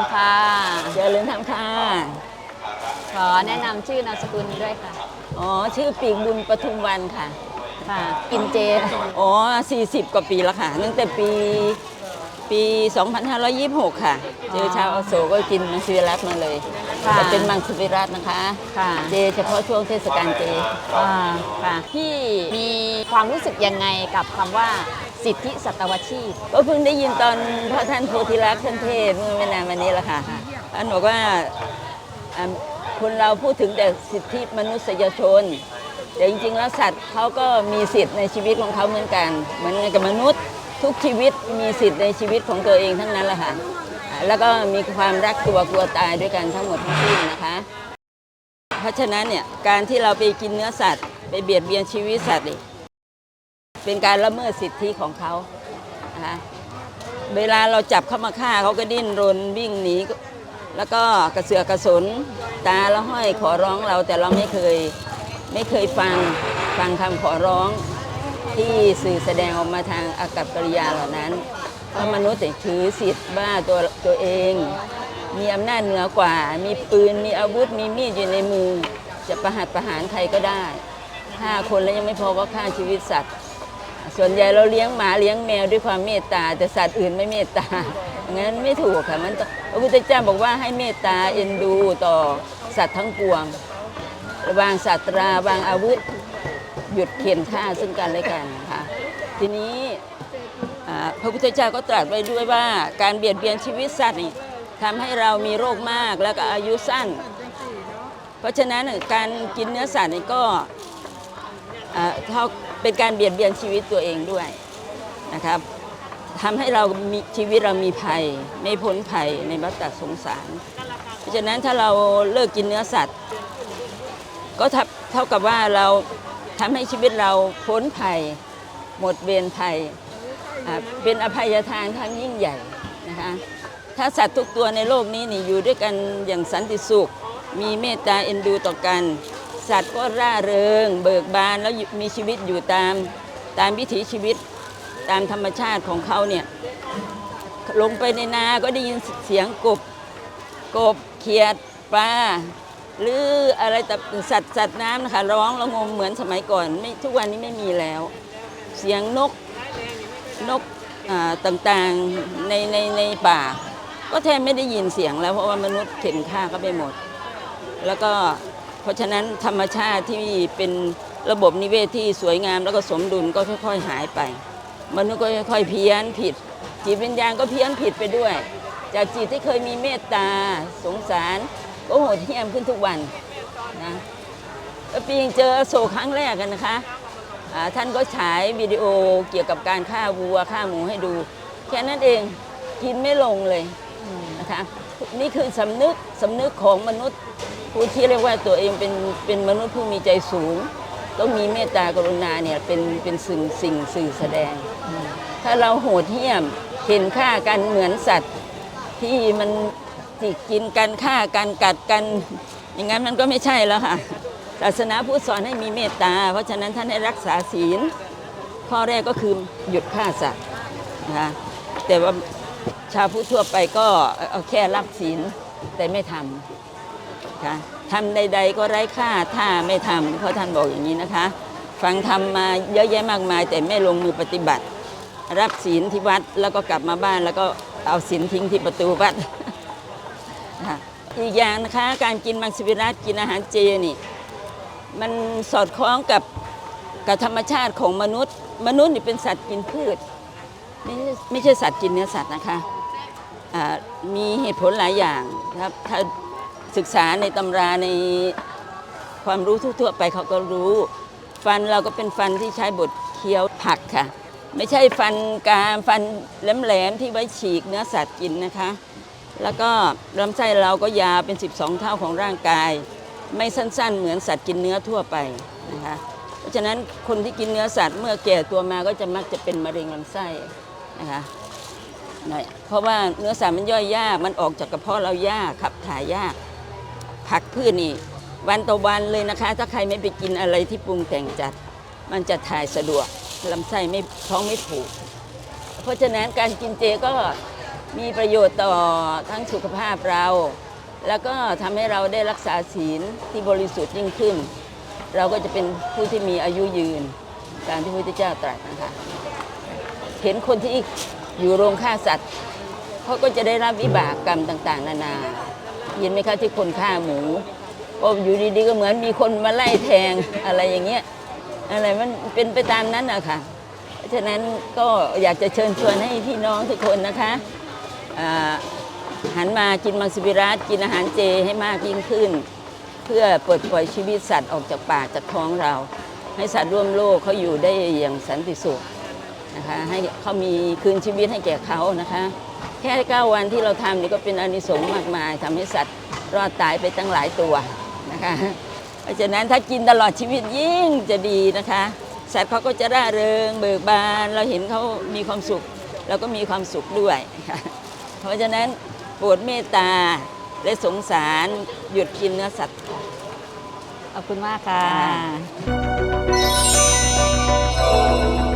ญธรรมค่ะเจริญธรรมค่ะ ขอแนะนำชื่อนามสกุลด้วยค่ะ อ๋อ ชื่อปีกบุญปทุมวันค่ะ ค่ะ กินเจค่ะอ๋อ 40 กว่าปีแล้วค่ะ ตั้งแต่ปีปี 2526 ค่ะ เจอชาวอโศกก็กินมังสวิรัตมาเลยค่ะแต่เป็นมังสวิรัตนะคะค่ะเจเฉพาะช่วงเทศกาลเจอ่าค่ะ พี่มีความรู้สึกยังไงกับคำว่า สิทธิสัตวชีพ ก็เพิ่งได้ยินตอนพระท่านโพธิลักษณ์ท่านเทศเมื่อไม่นานมานี้แหละค่ะท่านบอกว่าคนเราพูดถึงแต่สิทธิมนุษยชน แต่จริงๆแล้วสัตว์เขาก็มีสิทธิ์ในชีวิตของเขาเหมือนกันเหมือนกับมนุษย์ทุกชีวิตมีสิทธิ์ในชีวิตของตัวเองทั้งนั้นแหละค่ะ แล้วก็มีความรักตัวกลัวตายด้วยกันทั้งหมดทั้งสิ้นนะคะ เพราะฉะนั้นเนี่ยการที่เราไปกินเนื้อสัตว์ ไปเบียดเบียนชีวิตสัตว์ เป็นการละเมิดสิทธิของเขานะคะเวลาเราจับเข้ามาฆ่าเขาก็ดิ้นรนวิ่งหนีแล้วก็กระเสือกกระสนตาละห้อยขอร้องเราแต่เราไม่เคยไม่เคยฟังฟังคำขอร้องที่สื่อแสดงออกมาทางอากับกิริยาเหล่านั้นเพราะมนุษย์ถือสิทธิ์ว่าตัวตัวเอง มีอำนาจเหนือกว่า มีปืนมีอาวุธมีมีดอยู่ในมือ จะประหัตประหารใครก็ได้ฆ่าคนแล้วยังไม่พอก็ฆ่าชีวิตสัตว์ ส่วนใหญ่เราเลี้ยงหมาเลี้ยงแมวด้วยความเมตตา แต่สัตว์อื่นไม่เมตตางั้นไม่ถูกค่ะมันพระพุทธเจ้าบอกว่าให้เมตตาเอ็นดูต่อสัตว์ทั้งปวงวางสัตราวางอาวุธ หยุดเข็นฆ่าซึ่งกันและกันนะคะทีนี้พระพุทธเจ้าก็ตรัสไว้ด้วยว่าการเบียดเบียนชีวิตสัตว์นี่ทำให้เรามีโรคมากแล้วก็อายุสั้น เพราะฉะนั้นการกินเนื้อสัตว์นี่ก็อ่าเท่า เป็นการเบียดเบียนชีวิตตัวเองด้วยนะครับทำให้เรามีชีวิตเรามีภัยไม่พ้นภัยในวัฏสงสาร เพราะฉะนั้นถ้าเราเลิกกินเนื้อสัตว์ ก็เท่ากับว่าเราทำให้ชีวิตเราพ้นภัย หมดเวรภัยเป็นอภัยทานครั้งยิ่งใหญ่นะคะถ้าสัตว์ทุกตัวในโลกนี้นี่อยู่ด้วยกันอย่างสันติสุข มีเมตตาเอ็นดูต่อกัน สัตว์ก็ร่าเริง เบิกบานแล้วมีชีวิตอยู่ตามตามวิถีชีวิตตามธรรมชาติของเขาเนี่ยลงไปในนาก็ได้ยินเสียงกบกบเขียดปลาหรืออะไรแต่สัตว์สัตว์น้ำนะคะร้องระงมเหมือนสมัยก่อนไม่ทุกวันนี้ไม่มีแล้ว เสียงนกนกต่างๆในในในป่า ก็แทบไม่ได้ยินเสียงแล้วเพราะว่ามนุษย์เข็นฆ่าก็ไปหมด แล้วก็ เพราะฉะนั้นธรรมชาติที่เป็นระบบนิเวศที่สวยงามแล้วก็สมดุลก็ค่อยๆหายไปมนุษย์ก็ค่อยๆเพี้ยนผิด จิตวิญญาณก็เพี้ยนผิดไปด้วย จากจิตที่เคยมีเมตตาสงสารก็โหดเหี้ยมขึ้นทุกวันนะปีงเจอโศกครั้งแรกกันนะคะท่านก็ฉายวิดีโอเกี่ยวกับการฆ่าวัวฆ่าหมูให้ดู แค่นั้นเองกินไม่ลงเลยนะคะ นี่คือสำนึกสำนึกของมนุษย์ผู้ที่เรียกว่าตัวเองเป็นเป็นมนุษย์ผู้มีใจสูง ต้องมีเมตตากรุณาเนี่ยเป็นเป็นสิ่งสิ่งสื่อแสดง ถ้าเราโหดเหี้ยมเห็นฆ่ากันเหมือนสัตว์ที่มันจิกกินกันฆ่ากันกัดกัน อย่างนั้นมันก็ไม่ใช่แล้วค่ะศาสนาพุทธสอนให้มีเมตตา เพราะฉะนั้นท่านให้รักษาศีล ข้อแรกก็คือหยุดฆ่าสัตว์นะคะแต่ว่า ชาวพุทธทั่วไปก็เอาแค่รับศีลแต่ไม่ทำค่ะทำใด ๆ ก็ไร้ค่าถ้าไม่ทำเพราะท่านบอกอย่างนี้นะคะ ฟังทำมาเยอะแยะมากมาย แต่ไม่ลงมือปฏิบัติ รับศีลที่วัดแล้วก็กลับมาบ้านแล้วก็เอาศีลทิ้งที่ประตูวัดอีกอย่างนะคะการกินมังสวิรัตกินอาหารเจนี่มันสอดคล้องกับกับธรรมชาติของมนุษย์ มนุษย์นี่เป็นสัตว์กินพืช ไม่ใช่ไม่ใช่สัตว์กินเนื้อสัตว์นะคะอ่ามีเหตุผลหลายอย่างครับถ้าศึกษาในตำราในความรู้ทั่วๆไปเขาก็รู้ ฟันเราก็เป็นฟันที่ใช้บดเคี้ยวผักค่ะ ไม่ใช่ฟันกรามฟันแหลมๆที่ไว้ฉีกเนื้อสัตว์กินนะคะ แล้วก็ลำไส้เราก็ยาวเป็น 12 เท่าของร่างกาย ไม่สั้นๆ เหมือนสัตว์กินเนื้อทั่วไปนะคะ เพราะฉะนั้นคนที่กินเนื้อสัตว์เมื่อแก่ตัวมาก็จะมักจะเป็นมะเร็งลำไส้ นะคะเพราะว่าเนื้อสัตว์มันย่อยยาก มันออกจากกระเพาะเรายากขับถ่ายยาก ผักพืชนี่ วันต่อวันเลยนะคะ ถ้าใครไม่ไปกินอะไรที่ปรุงแต่งจัด มันจะถ่ายสะดวกลำไส้ไม่ท้องไม่ผูก เพราะฉะนั้นการกินเจก็มีประโยชน์ต่อทั้งสุขภาพเรา แล้วก็ทำให้เราได้รักษาศีลที่บริสุทธิ์ยิ่งขึ้น เราก็จะเป็นผู้ที่มีอายุยืน ตามที่พระพุทธเจ้าตรัสนะคะ เห็นคนที่อยู่โรงฆ่าสัตว์เขาก็จะได้รับวิบากกรรมต่างๆ นานาเห็นไหมคะที่คนฆ่าหมูก็อยู่ดีๆก็เหมือนมีคนมาไล่แทงอะไรอย่างเงี้ยอะไรมันเป็นไปตามนั้นอะค่ะเพราะฉะนั้นก็อยากจะเชิญชวนให้พี่น้องทุกคนนะคะหันมากินมังสวิรัตกินอาหารเจให้มากยิ่งขึ้น เพื่อปลดปล่อยชีวิตสัตว์ออกจากป่าจากท้องเรา ให้สัตว์ร่วมโลกเขาอยู่ได้อย่างสันติสุข นะคะให้เขามีคืนชีวิตให้แก่เขานะคะ แค่เก้าวันที่เราทำนี่ก็เป็นอานิสงส์มากมายทำให้สัตว์รอดตายไปตั้งหลายตัวนะคะเพราะฉะนั้นถ้ากินตลอดชีวิตยิ่งจะดีนะคะ สัตว์เขาก็จะร่าเริงเบิกบาน เราเห็นเขามีความสุขเราก็มีความสุขด้วยค่ะเพราะฉะนั้นโปรดเมตตาและสงสารหยุดกินเนื้อสัตว์ขอบคุณมากค่ะค่ะ